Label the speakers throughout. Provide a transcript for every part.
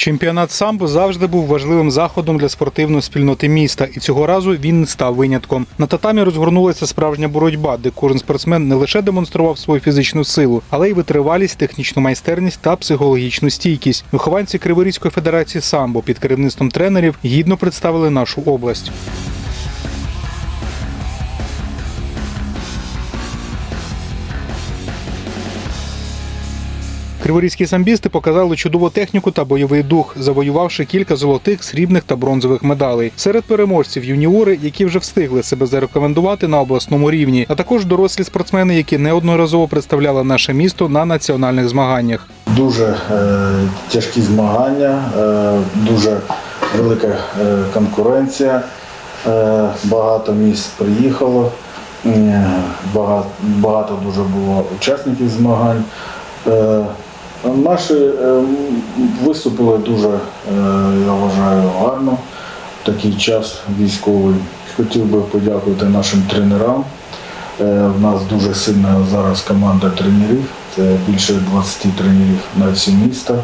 Speaker 1: Чемпіонат самбо завжди був важливим заходом для спортивної спільноти міста, і цього разу він не став винятком. На татамі розгорнулася справжня боротьба, де кожен спортсмен не лише демонстрував свою фізичну силу, але й витривалість, технічну майстерність та психологічну стійкість. Вихованці Криворізької федерації самбо під керівництвом тренерів гідно представили нашу область. Криворізькі самбісти показали чудову техніку та бойовий дух, завоювавши кілька золотих, срібних та бронзових медалей. Серед переможців юніори, які вже встигли себе зарекомендувати на обласному рівні, а також дорослі спортсмени, які неодноразово представляли наше місто на національних змаганнях.
Speaker 2: Дуже е, тяжкі змагання, е, дуже велика е, конкуренція. Е, багато міст приїхало, е, багато, багато дуже було учасників змагань. Е, наші е, виступили дуже, е, я вважаю, гарно в такий час військовий. Хотів би подякувати нашим тренерам. У нас дуже сильна зараз команда тренерів. Це більше 20 тренерів на всі міста.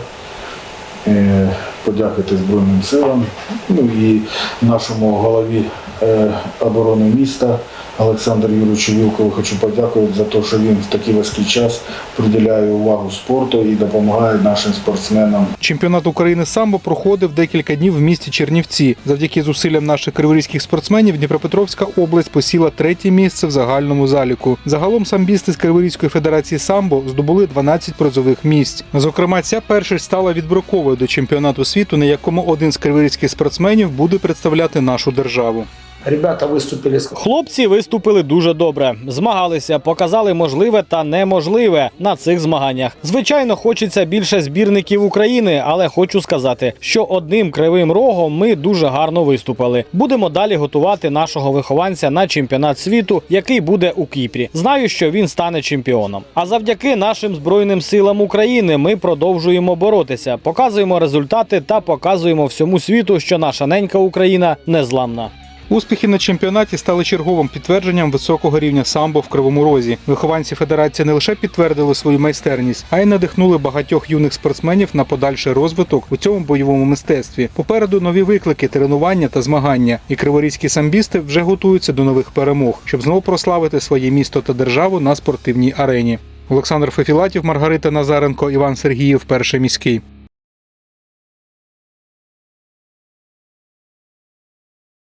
Speaker 2: Подякувати Збройним силам. Ну і нашому голові е, оборони міста Олександру Юрійовичу Вілкову хочу подякувати за те, що він в такий важкий час приділяє увагу спорту і допомагає нашим спортсменам
Speaker 1: Чемпіонат України самбо проходив декілька днів в місті Чернівці. Завдяки зусиллям наших криворізьких спортсменів Дніпропетровська область посіла третє місце в загальному заліку. Загалом самбісти з Криворізької федерації самбо здобули 12 призових місць. Зокрема, ця першість стала відброковою до чемпіонату світу, на якому один з криворізьких спортсменів буде представляти нашу державу.
Speaker 3: Ребята выступили с
Speaker 4: Хлопці виступили дуже добре, змагалися, показали можливе та неможливе на цих змаганнях. Звичайно, хочеться більше збірників України, але хочу сказати, що одним кривим рогом ми дуже гарно виступили. Будемо далі готувати нашого вихованця на чемпіонат світу, який буде у Кіпрі. Знаю, що він стане чемпіоном. А завдяки нашим збройним силам України ми продовжуємо боротися, показуємо результати та показуємо всьому світу, що наша ненька Україна незламна.
Speaker 1: Успіхи на чемпіонаті стали черговим підтвердженням високого рівня самбо в Кривому Розі. Вихованці федерації не лише підтвердили свою майстерність, а й надихнули багатьох юних спортсменів на подальший розвиток у цьому бойовому мистецтві. Попереду нові виклики, тренування та змагання. І криворізькі самбісти вже готуються до нових перемог, щоб знову прославити своє місто та державу на спортивній арені. Олександр Фефілатів, Маргарита Назаренко, Іван Сергіїв, перший міський.